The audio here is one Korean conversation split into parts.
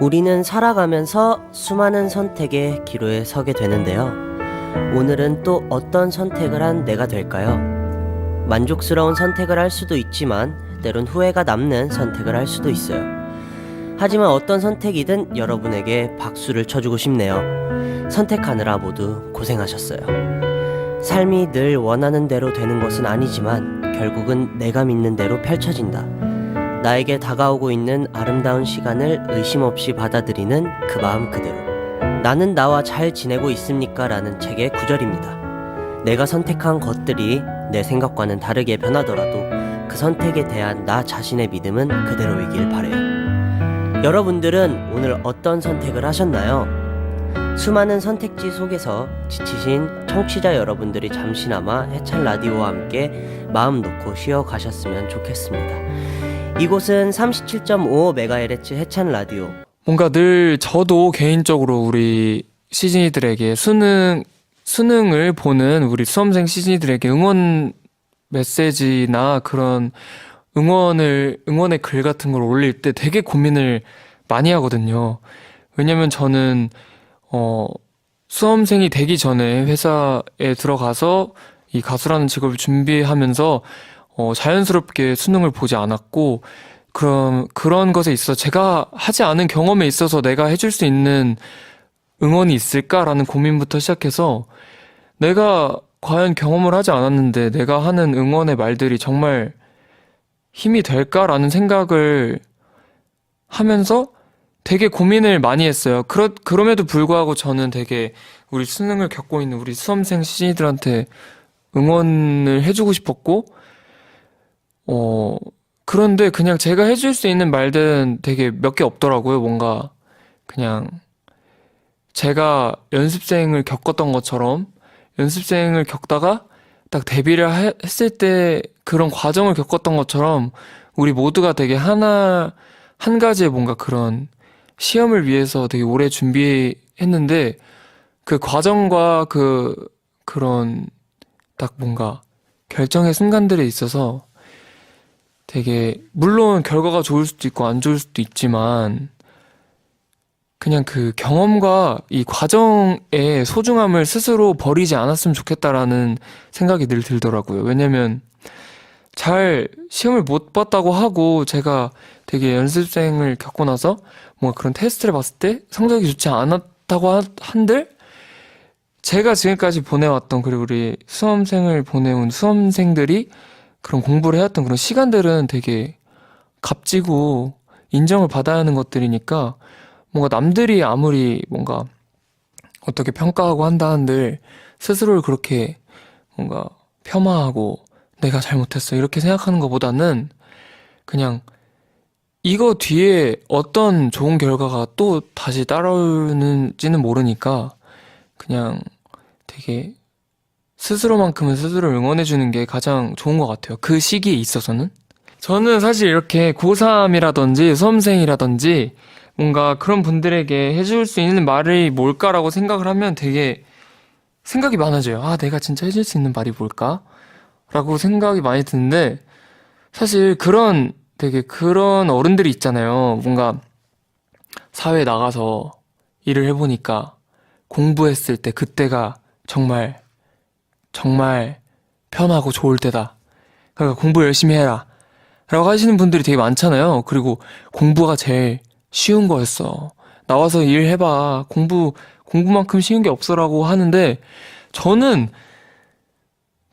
우리는 살아가면서 수많은 선택의 기로에 서게 되는데요. 오늘은 또 어떤 선택을 한 내가 될까요? 만족스러운 선택을 할 수도 있지만 때론 후회가 남는 선택을 할 수도 있어요. 하지만 어떤 선택이든 여러분에게 박수를 쳐주고 싶네요. 선택하느라 모두 고생하셨어요. 삶이 늘 원하는 대로 되는 것은 아니지만 결국은 내가 믿는 대로 펼쳐진다. 나에게 다가오고 있는 아름다운 시간을 의심 없이 받아들이는 그 마음 그대로. 나는 나와 잘 지내고 있습니까? 라는 책의 구절입니다. 내가 선택한 것들이 내 생각과는 다르게 변하더라도 그 선택에 대한 나 자신의 믿음은 그대로이길 바래요. 여러분들은 오늘 어떤 선택을 하셨나요? 수많은 선택지 속에서 지치신 청취자 여러분들이 잠시나마 해찬 라디오와 함께 마음 놓고 쉬어 가셨으면 좋겠습니다. 이곳은 37.5MHz 해찬 라디오. 뭔가 늘 저도 개인적으로 우리 시즌이들에게 수능 수능을 보는 우리 수험생 시즌이들에게 응원 메시지나 그런 응원을 응원의 글 같은 걸 올릴 때 되게 고민을 많이 하거든요. 왜냐면 저는 어 수험생이 되기 전에 회사에 들어가서 이 가수라는 직업을 준비하면서 어 자연스럽게 수능을 보지 않았고 그런 그런 것에 있어 제가 하지 않은 경험에 있어서 내가 해줄 수 있는 응원이 있을까라는 고민부터 시작해서 내가 과연 경험을 하지 않았는데 내가 하는 응원의 말들이 정말 힘이 될까라는 생각을 하면서 되게 고민을 많이 했어요. 그러, 그럼에도 불구하고 저는 되게 우리 수능을 겪고 있는 우리 수험생 시즌이들한테 응원을 해주고 싶었고, 어, 그런데 그냥 제가 해줄 수 있는 말들은 되게 몇 개 없더라고요. 뭔가 그냥 제가 연습생을 겪었던 것처럼 연습생을 겪다가 딱 데뷔를 하- 했을 때 그런 과정을 겪었던 것처럼 우리 모두가 되게 하나 한 가지의 뭔가 그런 시험을 위해서 되게 오래 준비했는데 그 과정과 그 그런 딱 뭔가 결정의 순간들에 있어서 되게 물론 결과가 좋을 수도 있고 안 좋을 수도 있지만 그냥 그 경험과 이 과정의 소중함을 스스로 버리지 않았으면 좋겠다라는 생각이 늘 들더라고요. 왜냐면 잘 시험을 못 봤다고 하고 제가 되게 연습생을 겪고 나서 뭔가 그런 테스트를 봤을 때 성적이 좋지 않았다고 하- 한들 제가 지금까지 보내왔던 그리고 우리 수험생을 보내온 수험생들이 그런 공부를 해왔던 그런 시간들은 되게 값지고 인정을 받아야 하는 것들이니까 뭔가 남들이 아무리 뭔가 어떻게 평가하고 한다 한들 스스로를 그렇게 뭔가 폄하하고 내가 잘못했어 이렇게 생각하는 것보다는 그냥 이거 뒤에 어떤 좋은 결과가 또 다시 따라오는지는 모르니까 그냥 되게 스스로만큼은 스스로를 응원해주는 게 가장 좋은 것 같아요. 그 시기에 있어서는. 저는 사실 이렇게 고3이라든지 수험생이라든지 뭔가 그런 분들에게 해줄 수 있는 말이 뭘까라고 생각을 하면 되게 생각이 많아져요. 아, 내가 진짜 해줄 수 있는 말이 뭘까? 라고 생각이 많이 드는데 사실 그런 되게 그런 어른들이 있잖아요. 뭔가 사회에 나가서 일을 해보니까 공부했을 때 그때가 정말 정말 편하고 좋을 때다. 그러니까 공부 열심히 해라. 라고 하시는 분들이 되게 많잖아요. 그리고 공부가 제일 쉬운 거였어. 나와서 일해봐. 공부, 공부만큼 쉬운 게 없어라고 하는데, 저는,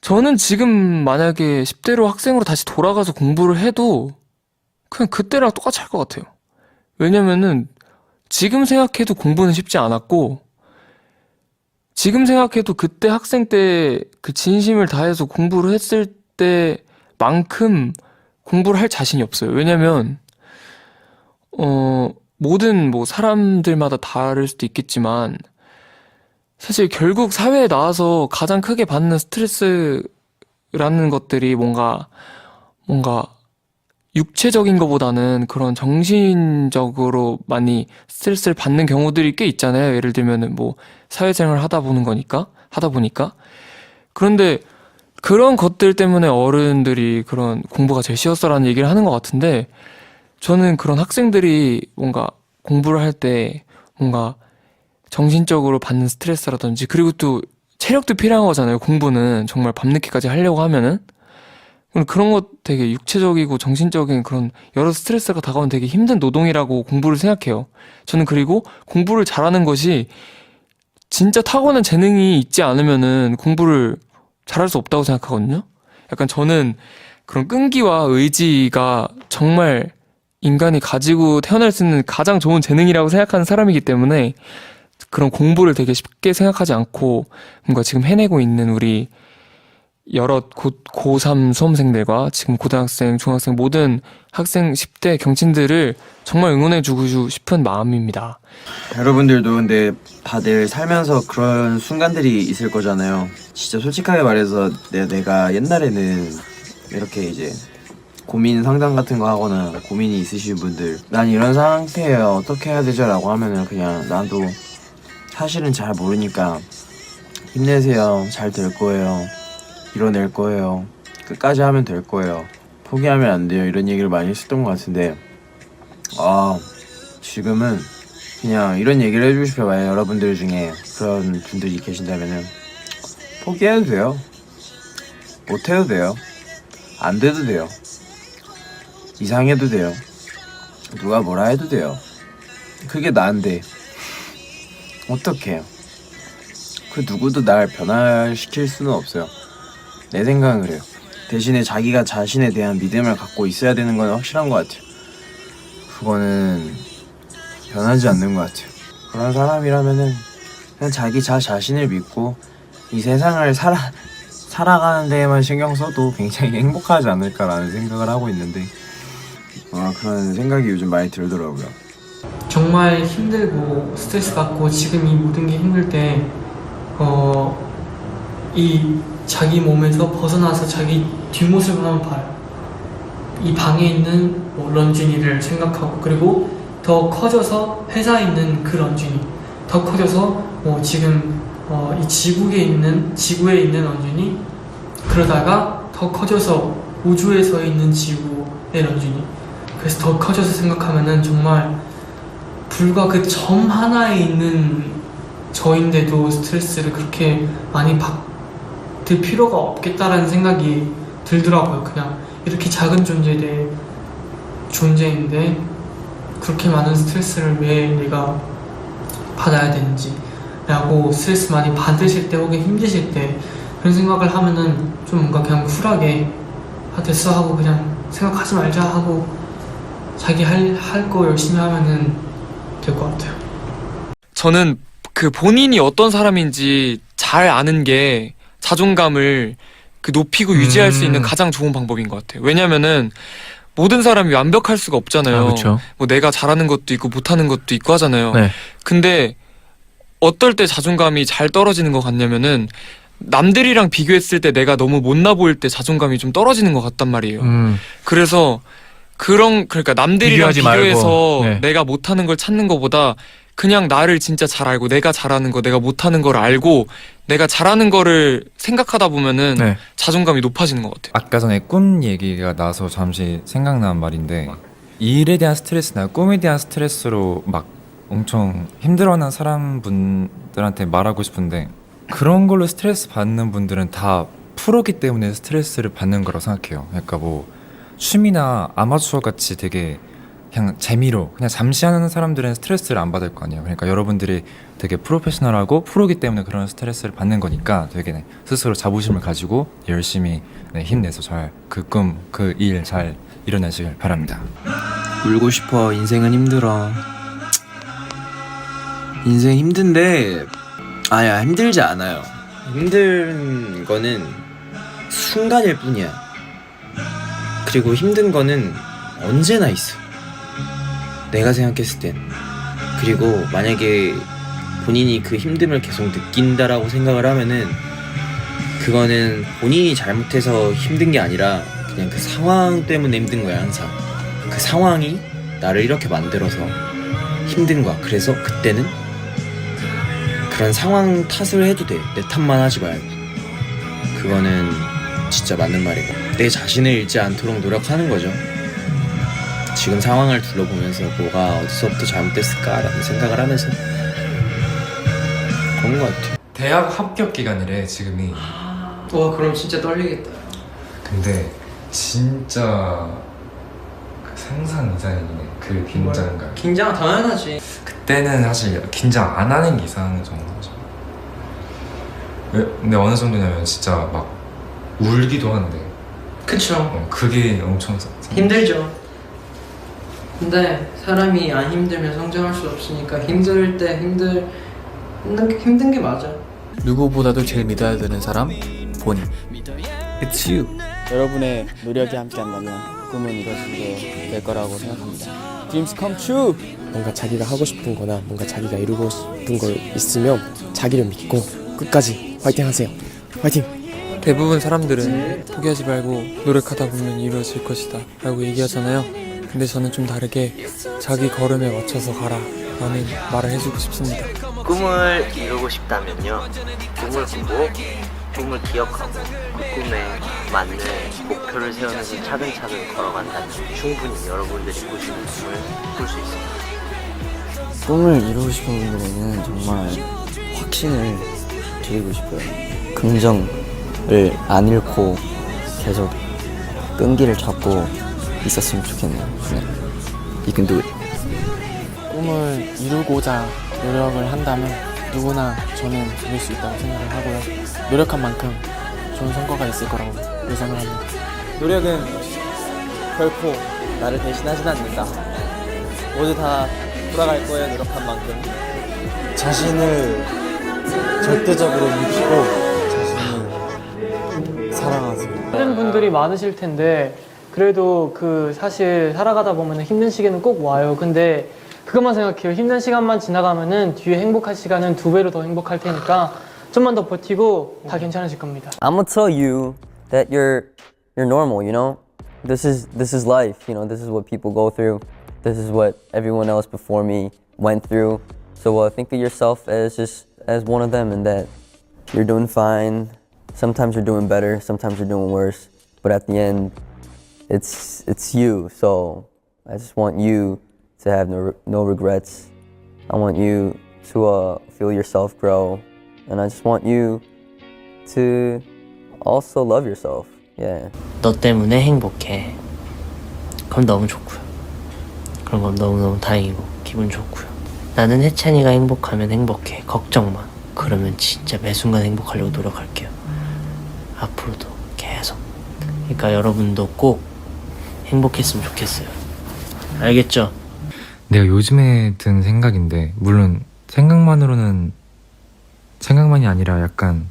저는 지금 만약에 10대로 학생으로 다시 돌아가서 공부를 해도, 그냥 그때랑 똑같이 할 것 같아요. 왜냐면은, 지금 생각해도 공부는 쉽지 않았고, 지금 생각해도 그때 학생 때 그 진심을 다해서 공부를 했을 때만큼 공부를 할 자신이 없어요. 왜냐면, 어, 모든 뭐 사람들마다 다를 수도 있겠지만, 사실 결국 사회에 나와서 가장 크게 받는 스트레스라는 것들이 뭔가, 뭔가 육체적인 것보다는 그런 정신적으로 많이 스트레스를 받는 경우들이 꽤 있잖아요. 예를 들면은 뭐 사회생활 하다 보는 거니까, 하다 보니까. 그런데 그런 것들 때문에 어른들이 그런 공부가 제일 쉬웠어라는 얘기를 하는 것 같은데 저는 그런 학생들이 뭔가 공부를 할 때 뭔가 정신적으로 받는 스트레스라든지 그리고 또 체력도 필요한 거잖아요. 공부는 정말 밤늦게까지 하려고 하면은 그럼 그런 것 되게 육체적이고 정신적인 그런 여러 스트레스가 다가오는 되게 힘든 노동이라고 공부를 생각해요. 저는 그리고 공부를 잘하는 것이 진짜 타고난 재능이 있지 않으면은 공부를 잘할 수 없다고 생각하거든요. 약간 저는 그런 끈기와 의지가 정말 인간이 가지고 태어날 수 있는 가장 좋은 재능이라고 생각하는 사람이기 때문에 그런 공부를 되게 쉽게 생각하지 않고 뭔가 지금 해내고 있는 우리 여러 고, 고3 수험생들과 지금 고등학생, 중학생 모든 학생 10대 경친들을 정말 응원해주고 싶은 마음입니다. 여러분들도 근데 다들 살면서 그런 순간들이 있을 거잖아요. 진짜 솔직하게 말해서 내, 내가 옛날에는 이렇게 이제 고민 상담 같은 거 하거나 고민이 있으신 분들 난 이런 상태예요 어떻게 해야 되죠? 라고 하면은 그냥 나도 사실은 잘 모르니까 힘내세요 잘 될 거예요 이뤄낼 거예요 끝까지 하면 될 거예요 포기하면 안 돼요 이런 얘기를 많이 했었던 것 같은데 아 지금은 그냥 이런 얘기를 해주고 싶어요. 여러분들 중에 그런 분들이 계신다면은 포기해도 돼요. 못해도 돼요. 안 돼도 돼요. 이상해도 돼요. 누가 뭐라 해도 돼요. 그게 나인데 어떡해요. 그 누구도 날 변화시킬 수는 없어요. 내 생각은 그래요. 대신에 자기가 자신에 대한 믿음을 갖고 있어야 되는 건 확실한 것 같아요. 그거는 변하지 않는 것 같아요. 그런 사람이라면은 그냥 자기 자 자신을 믿고 이 세상을 살아 살아가는 데에만 신경 써도 굉장히 행복하지 않을까라는 생각을 하고 있는데 아 그런 생각이 요즘 많이 들더라고요. 정말 힘들고 스트레스 받고 지금 이 모든 게 힘들 때, 어, 이 자기 몸에서 벗어나서 자기 뒷모습을 한번 봐요. 이 방에 있는 뭐 런쥔이를 생각하고, 그리고 더 커져서 회사에 있는 그 런쥔이, 더 커져서 뭐 지금 어, 이 지구에 있는, 지구에 있는 런쥔이, 그러다가 더 커져서 우주에서 있는 지구의 런쥔이. 그래서 더 커져서 생각하면은 정말 불과 그 점 하나에 있는 저인데도 스트레스를 그렇게 많이 받 을 필요가 없겠다라는 생각이 들더라고요. 그냥 이렇게 작은 존재대 존재인데 그렇게 많은 스트레스를 왜 내가 받아야 되는지 라고 스트레스 많이 받으실 때 혹은 힘드실 때 그런 생각을 하면은 좀 뭔가 그냥 쿨하게 아 됐어 하고 그냥 생각하지 말자 하고 자기 할 할 거 열심히 하면은 될 것 같아요. 저는 그 본인이 어떤 사람인지 잘 아는 게 자존감을 그 높이고 유지할 수 있는 음. 가장 좋은 방법인 것 같아요. 왜냐면은 모든 사람이 완벽할 수가 없잖아요. 아, 그렇죠. 뭐 내가 잘하는 것도 있고 못하는 것도 있고 하잖아요. 네. 근데 어떨 때 자존감이 잘 떨어지는 것 같냐면은 남들이랑 비교했을 때 내가 너무 못나 보일 때 자존감이 좀 떨어지는 것 같단 말이에요. 음, 그래서 그런 그러니까 남들이랑 비교하지 말고, 비교해서 네. 내가 못하는 걸 찾는 것보다 그냥 나를 진짜 잘 알고 내가 잘하는 거 내가 못하는 걸 알고 내가 잘하는 거를 생각하다 보면은 네. 자존감이 높아지는 것 같아요. 아까 전에 꿈 얘기가 나서 잠시 생각난 말인데 일에 대한 스트레스나 꿈에 대한 스트레스로 막 엄청 힘들어하는 사람분들한테 말하고 싶은데 그런 걸로 스트레스 받는 분들은 다 프로기 때문에 스트레스를 받는 거라고 생각해요. 그러니까 뭐 취미나 아마추어 같이 되게 그냥 재미로 그냥 잠시 하는 사람들은 스트레스를 안 받을 거 아니에요. 그러니까 여러분들이 되게 프로페셔널하고 프로기 때문에 그런 스트레스를 받는 거니까 되게 네, 스스로 자부심을 가지고 열심히 네, 힘내서 잘 그 꿈 그 일 잘 이뤄내시길 바랍니다. 울고 싶어. 인생은 힘들어. 인생 힘든데 아야 힘들지 않아요. 힘든 거는 순간일 뿐이야. 그리고 힘든 거는 언제나 있어. 내가 생각했을 땐. 그리고 만약에 본인이 그 힘듦을 계속 느낀다라고 생각을 하면은 그거는 본인이 잘못해서 힘든 게 아니라 그냥 그 상황 때문에 힘든 거야 항상. 그 상황이 나를 이렇게 만들어서 힘든 거야. 그래서 그때는 그런 상황 탓을 해도 돼. 내 탓만 하지 말고. 그거는 진짜 맞는 말이고. 내 자신을 잃지 않도록 노력하는 거죠. 지금 상황을 둘러보면서 뭐가 어디서부터 잘못됐을까라는 생각을 하면서 그런 것 같아요. 대학 합격 기간이래 지금이. 와 그럼 진짜 떨리겠다. 근데 진짜 그 상상 이상이네 그 긴장감. 긴장 당연하지. 그때는 사실 긴장 안 하는 게 이상한 정도죠. 왜- 근데 어느 정도냐면 진짜 막 울기도 한데 그쵸. 어, 그게 엄청 사- 힘들죠. 근데 사람이 안 힘들면 성장할 수 없으니까 힘들 때 힘들 힘든 게, 힘든 게 맞아. 누구보다도 제일 믿어야 되는 사람 본인 It's you. 여러분의 노력이 함께한다면 꿈은 이루어지게 될 거라고 생각합니다 Dreams come true 뭔가 자기가 하고 싶은 거나 뭔가 자기가 이루고 싶은 걸 있으면 자기를 믿고 끝까지 화이팅 하세요. 화이팅! 대부분 사람들은 포기하지 말고 노력하다 보면 이루어질 것이다 라고 얘기하잖아요. 근데 저는 좀 다르게 자기 걸음에 맞춰서 가라 라는 말을 해주고 싶습니다. 꿈을 이루고 싶다면요. 꿈을 꾸고 꿈을 기억하고 그 꿈에 맞는 목표를 세우면서 차근차근 걸어간다면 충분히 여러분들이 꾸시는 꿈을 꿀 수 있습니다. 꿈을 이루고 싶은 분들에는 정말 확신을 드리고 싶어요. 긍정을 안 잃고 계속 끈기를 잡고 있었으면 좋겠네요. 네. You can do it. 꿈을 이루고자 노력을 한다면 누구나 저는 이룰 수 있다고 생각을 하고요. 노력한 만큼 좋은 성과가 있을 거라고 예상을 합니다. 노력은 결코 나를 대신하진 않는다 모두 다 돌아갈 거예요 노력한 만큼 자신을 절대적으로 믿고 자신을 사랑하세요. 힘든 분들이 많으실 텐데 그래도 그 사실 살아가다 보면 힘든 시기는 꼭 와요. 근데 그것만 생각해요. 힘든 시간만 지나가면은 뒤에 행복할 시간은 두 배로 더 행복할 테니까 좀만 더 버티고 다 괜찮아질 겁니다. I'm gonna tell you that you're you're normal. You know, this is this is life. You know, this is what people go through. This is what everyone else before me went through. So uh, think of yourself as just as one of them, and that you're doing fine. Sometimes you're doing better. Sometimes you're doing worse. But at the end, it's it's you. So I just want you to have no no regrets. I want you to uh, feel yourself grow, and I just want you to also love yourself. Yeah. 너 때문에 행복해. 그럼 너무 좋고요. 그런 건 너무너무 다행이고 기분 좋고요. 나는 혜찬이가 행복하면 행복해. 걱정 마. 그러면 진짜 매 순간 행복하려고 노력할게요. 앞으로도 계속. 그러니까 여러분도 꼭 행복했으면 좋겠어요. 알겠죠? 내가 요즘에 든 생각인데 물론 생각만으로는 생각만이 아니라 약간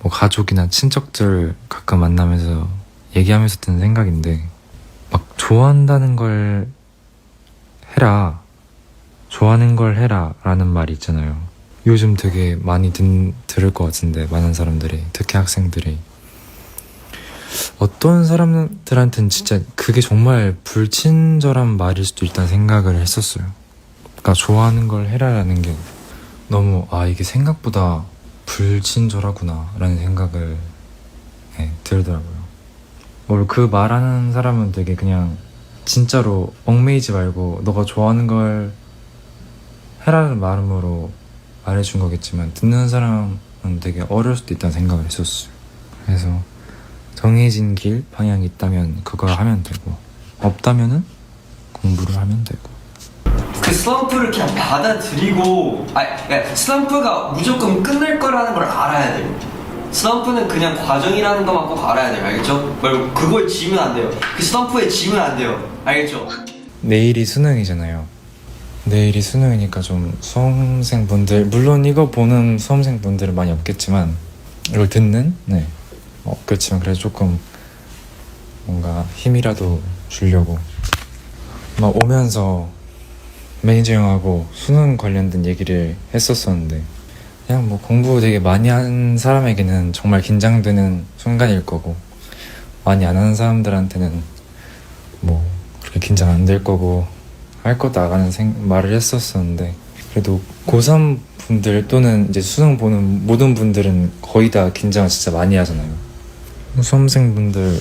뭐 가족이나 친척들 가끔 만나면서 얘기하면서 든 생각인데 막 좋아한다는 걸 해라 좋아하는 걸 해라 라는 말이 있잖아요 요즘 되게 많이 든, 들을 것 같은데 많은 사람들이 특히 학생들이 어떤 사람들한테는 진짜 그게 정말 불친절한 말일 수도 있다는 생각을 했었어요. 그러니까 좋아하는 걸 해라라는 게 너무 아 이게 생각보다 불친절하구나라는 생각을 예, 들더라고요. 뭘그 말하는 사람은 되게 그냥 진짜로 얽매이지 말고 너가 좋아하는 걸 해라는 마음으로 말해준 거겠지만 듣는 사람은 되게 어려울 수도 있다는 생각을 했었어요. 그래서 정해진 길 방향이 있다면 그거 하면 되고 없다면은 공부를 하면 되고. 그 슬럼프를 그냥 받아들이고 아 그러니까 슬럼프가 무조건 끝날 거라는 걸 알아야 돼요. 슬럼프는 그냥 과정이라는 것만 꼭 알아야 돼요. 알겠죠? 말고 그걸 지면 안 돼요. 그 슬럼프에 지면 안 돼요. 알겠죠? 내일이 수능이잖아요. 내일이 수능이니까 좀 수험생분들 물론 이거 보는 수험생분들은 많이 없겠지만 이걸 듣는 네 없겠지만 그래도 조금 뭔가 힘이라도 주려고 막 오면서 매니저 형하고 수능 관련된 얘기를 했었었는데 그냥 뭐 공부 되게 많이 한 사람에게는 정말 긴장되는 순간일 거고 많이 안 하는 사람들한테는 뭐 그렇게 긴장 안 될 거고 할 것 나가는 생, 말을 했었었는데 그래도 고3 분들 또는 이제 수능 보는 모든 분들은 거의 다 긴장을 진짜 많이 하잖아요. 수험생분들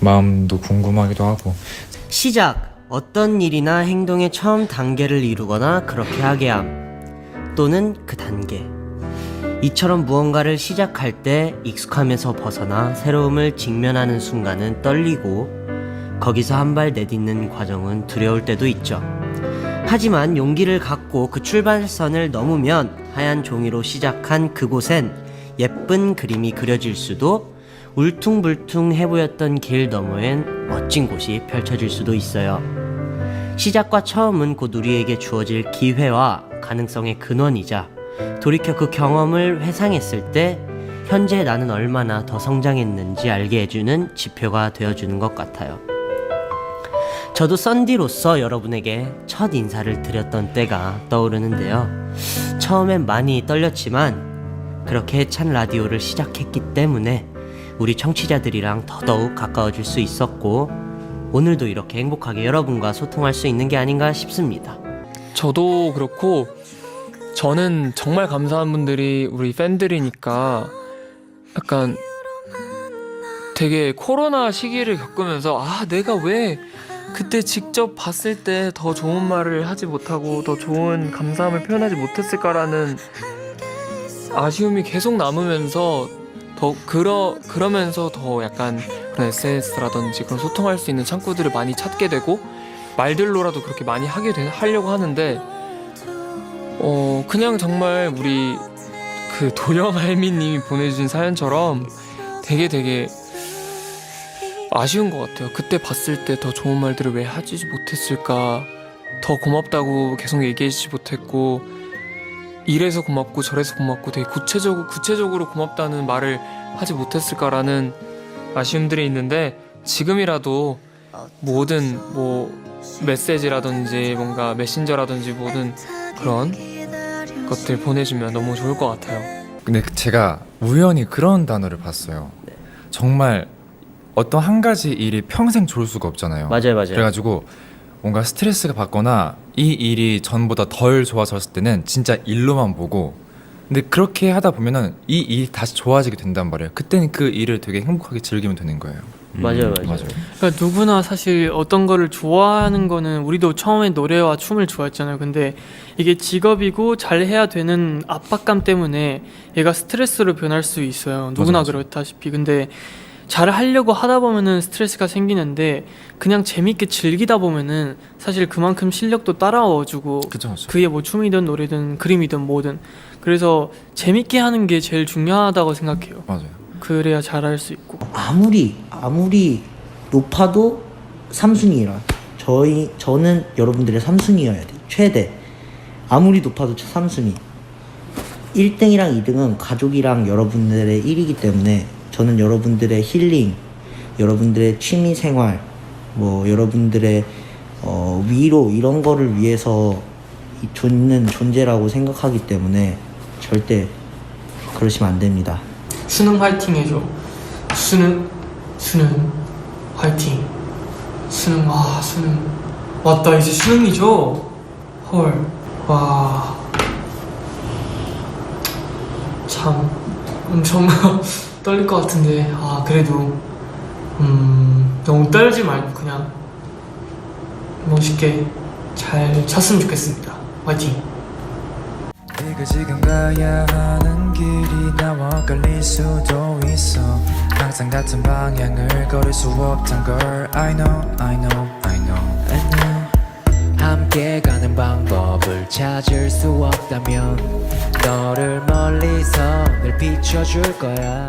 마음도 궁금하기도 하고 시작! 어떤 일이나 행동의 처음 단계를 이루거나 그렇게 하게 함. 또는 그 단계. 이처럼 무언가를 시작할 때 익숙함에서 벗어나 새로움을 직면하는 순간은 떨리고 거기서 한 발 내딛는 과정은 두려울 때도 있죠. 하지만 용기를 갖고 그 출발선을 넘으면 하얀 종이로 시작한 그곳엔 예쁜 그림이 그려질 수도 울퉁불퉁해 보였던 길 너머엔 멋진 곳이 펼쳐질 수도 있어요. 시작과 처음은 곧 우리에게 주어질 기회와 가능성의 근원이자 돌이켜 그 경험을 회상했을 때 현재 나는 얼마나 더 성장했는지 알게 해주는 지표가 되어주는 것 같아요. 저도 썬디로서 여러분에게 첫 인사를 드렸던 때가 떠오르는데요. 처음엔 많이 떨렸지만 그렇게 찬 라디오를 시작했기 때문에 우리 청취자들이랑 더더욱 가까워질 수 있었고 오늘도 이렇게 행복하게 여러분과 소통할 수 있는 게 아닌가 싶습니다. 저도 그렇고 저는 정말 감사한 분들이 우리 팬들이니까 약간 되게 코로나 시기를 겪으면서 아 내가 왜 그때 직접 봤을 때 더 좋은 말을 하지 못하고 더 좋은 감사함을 표현하지 못했을까라는 아쉬움이 계속 남으면서 더 그러 그러면서 더 약간 그런 SNS라든지 그런 소통할 수 있는 창구들을 많이 찾게 되고 말들로라도 그렇게 많이 하게 되, 하려고 하는데 어 그냥 정말 우리 그 도영 할미님이 보내주신 사연처럼 되게 되게 아쉬운 것 같아요. 그때 봤을 때 더 좋은 말들을 왜 하지 못했을까? 더 고맙다고 계속 얘기해주지 못했고 이래서 고맙고 저래서 고맙고 되게 구체적으로 구체적으로 고맙다는 말을 하지 못했을까라는 아쉬움들이 있는데 지금이라도 모든 뭐 메시지라든지 뭔가 메신저라든지 모든 그런 것들 보내주면 너무 좋을 것 같아요. 근데 제가 우연히 그런 단어를 봤어요. 정말 어떤 한 가지 일이 평생 좋을 수가 없잖아요. 맞아요, 맞아요. 그래가지고 뭔가 스트레스가 받거나 이 일이 전보다 덜 좋아졌을 때는 진짜 일로만 보고 근데 그렇게 하다 보면은 이 일이 다시 좋아지게 된단 말이에요. 그때는 그 일을 되게 행복하게 즐기면 되는 거예요. 맞아요, 맞아요. 맞아요. 그러니까 누구나 사실 어떤 거를 좋아하는 거는 우리도 처음에 노래와 춤을 좋아했잖아요. 근데 이게 직업이고 잘 해야 되는 압박감 때문에 얘가 스트레스로 변할 수 있어요. 누구나 맞아, 맞아. 그렇다시피. 근데 잘 하려고 하다 보면은 스트레스가 생기는데 그냥 재밌게 즐기다 보면은 사실 그만큼 실력도 따라와주고 그쵸, 그쵸. 그게 뭐 춤이든 노래든 그림이든 뭐든 그래서 재밌게 하는 게 제일 중요하다고 생각해요. 맞아요. 그래야 잘할 수 있고. 아무리 아무리 높아도 3순위라 저희 저는 여러분들의 3순위여야 돼 최대 아무리 높아도 3순위 1등이랑 2등은 가족이랑 여러분들의 1위기 때문에 저는 여러분들의 힐링 여러분들의 취미 생활 뭐 여러분들의 어, 위로 이런 거를 위해서 이 존는 존재라고 생각하기 때문에 절대 그러시면 안 됩니다. 수능 화이팅 해줘. 수능, 수능, 화이팅. 수능, 와, 수능. 맞다, 이제 수능이죠? 헐, 와. 참, 엄청 떨릴 것 같은데, 아, 그래도, 음, 너무 떨지 말고 그냥 멋있게 잘 쳤으면 좋겠습니다. 화이팅! 네가 지금 가야 하는 길이 나와 엇갈릴 수도 있어 항상 같은 방향을 걸을 수 없단 걸 I know, I know, 함께 가는 방법을 찾을 수 없다면 너를 멀리서 늘 비춰줄 거야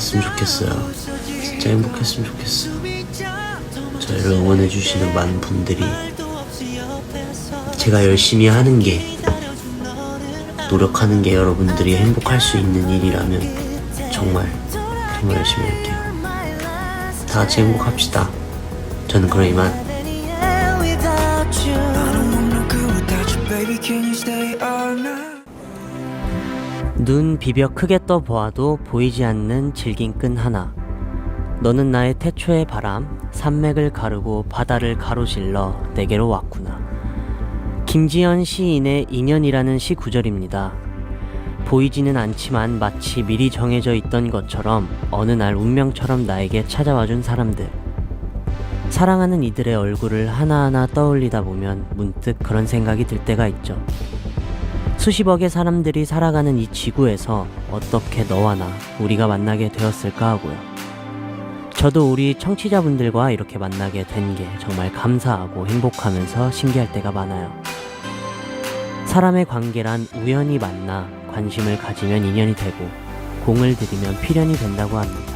행복했으면 좋겠어요. 진짜 행복했으면 좋겠어. 저희를 응원해주시는 많은 분들이 제가 열심히 하는 게 노력하는 게 여러분들이 행복할 수 있는 일이라면 정말 정말 열심히 할게요. 다 같이 행복합시다. 저는 그럼 이만 눈 비벼 크게 떠 보아도 보이지 않는 질긴 끈 하나. 너는 나의 태초의 바람, 산맥을 가르고 바다를 가로질러 내게로 왔구나. 김지연 시인의 인연이라는 시 구절입니다. 보이지는 않지만 마치 미리 정해져 있던 것처럼 어느 날 운명처럼 나에게 찾아와 준 사람들. 사랑하는 이들의 얼굴을 하나하나 떠올리다 보면 문득 그런 생각이 들 때가 있죠. 수십억의 사람들이 살아가는 이 지구에서 어떻게 너와 나, 우리가 만나게 되었을까 하고요. 저도 우리 청취자분들과 이렇게 만나게 된 게 정말 감사하고 행복하면서 신기할 때가 많아요. 사람의 관계란 우연히 만나 관심을 가지면 인연이 되고 공을 들이면 필연이 된다고 합니다.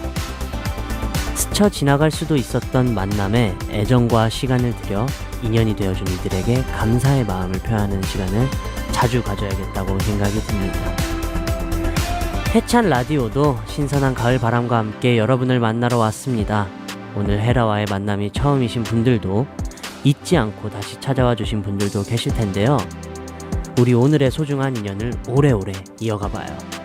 스쳐 지나갈 수도 있었던 만남에 애정과 시간을 들여 인연이 되어준 이들에게 감사의 마음을 표하는 시간을 자주 가져야겠다고 생각이 듭니다. 해찬 라디오도 신선한 가을 바람과 함께 여러분을 만나러 왔습니다. 오늘 헤라와의 만남이 처음이신 분들도 잊지 않고 다시 찾아와 주신 분들도 계실 텐데요. 우리 오늘의 소중한 인연을 오래오래 이어가 봐요.